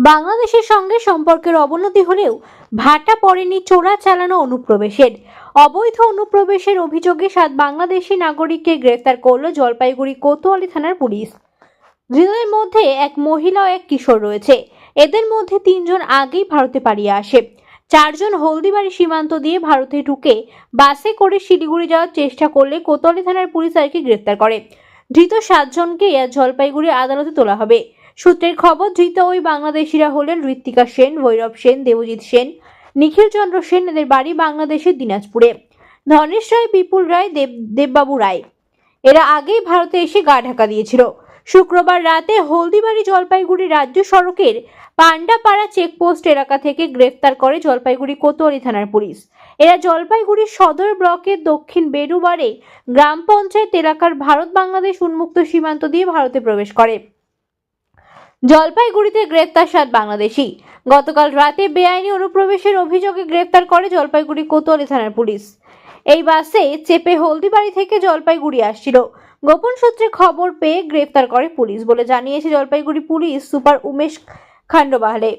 বাংলাদেশের সঙ্গে সম্পর্কের অবনতি হলেও ভাটা পড়েনি চোরা চালানো অনুপ্রবেশের। অবৈধ অনুপ্রবেশের অভিযোগে সাত বাংলাদেশি নাগরিককে গ্রেফতার করল জলপাইগুড়ি কোতোয়ালি থানার পুলিশ। ধৃতদের মধ্যে এক মহিলা ও এক কিশোর রয়েছে। এদের মধ্যে তিনজন আগেই ভারতে পালিয়ে আসে। চারজন হলদিবাড়ি সীমান্ত দিয়ে ভারতে ঢুকে বাসে করে শিলিগুড়ি যাওয়ার চেষ্টা করলে কোতোয়ালি থানার পুলিশ তাদেরকে গ্রেফতার করে। ধৃত সাতজনকে জলপাইগুড়ি আদালতে তোলা হবে। সূত্রের খবর, ধৃত ওই বাংলাদেশিরা হলেন ঋত্বিকা সেন, ভৈরব সেন, দেবজিৎ সেন নিখিল চন্দ্র সেন, এদের বাড়ি বাংলাদেশের দিনাজপুরে। ধনেশ রায়, বিপুল রায়, দেব, দেববাবু রায়। এরা আগেই ভারতে এসে গা ঢাকা দিয়েছিল। শুক্রবার রাতে হলদিবাড়ি জলপাইগুড়ি রাজ্য সড়কের পান্ডাপাড়া চেকপোস্ট এলাকা থেকে গ্রেফতার করে জলপাইগুড়ি কোতোয়ালি থানার পুলিশ। এরা জলপাইগুড়ি সদর ব্লকের দক্ষিণ বেরুবারে গ্রাম পঞ্চায়েত এলাকার ভারত বাংলাদেশ উন্মুক্ত সীমান্ত দিয়ে ভারতে প্রবেশ করে। জলপাইগুড়িতে গ্রেপ্তার সাত বাংলাদেশি। গতকাল রাতে বেআইনি অনুপ্রবেশের অভিযোগে গ্রেফতার করে জলপাইগুড়ি কোতোয়ালি থানার পুলিশ। এই বাসে চেপে হলদিবাড়ি থেকে জলপাইগুড়ি আসছিল। গোপন সূত্রে খবর পেয়ে গ্রেপ্তার করে পুলিশ বলে জানিয়েছে জলপাইগুড়ি পুলিশ সুপার উমেশ খান্ডবাহালে